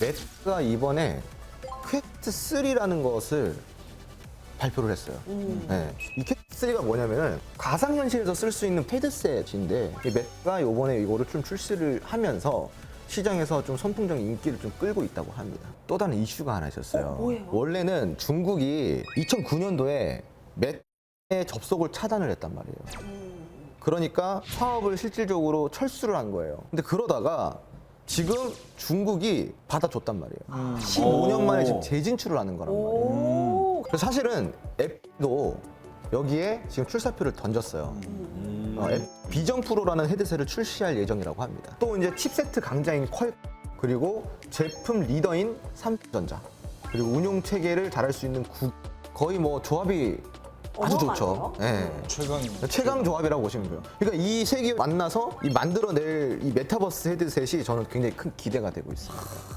메타가 이번에 퀘스트 3라는 것을 발표를 했어요. 네. 이 퀘스트 3가 뭐냐면은 가상현실에서 쓸 수 있는 헤드셋인데 이 메타가 이번에 이거를 좀 출시를 하면서 시장에서 좀 선풍적인 인기를 좀 끌고 있다고 합니다. 또 다른 이슈가 하나 있었어요. 뭐예요? 원래는 중국이 2009년도에 메타의 접속을 차단을 했단 말이에요. 그러니까 사업을 실질적으로 철수를 한 거예요. 근데 그러다가 지금 중국이 받아줬단 말이에요. 15년 만에 지금 재진출을 하는 거란 말이에요. 오. 그래서 사실은 앱도 여기에 지금 출사표를 던졌어요. 어, 앱 비전 프로라는 헤드셋을 출시할 예정이라고 합니다. 또 이제 칩세트 강자인 퀄 그리고 제품 리더인 삼성전자 그리고 운용 체계를 잘할 수 있는 구 거의 뭐 조합이 아주 좋죠. 예. 최강입니다. 최강 조합이라고 보시면 돼요. 그러니까 이세개 만나서 이 만들어낼 이 메타버스 헤드셋이 저는 굉장히 큰 기대가 되고 있습니다.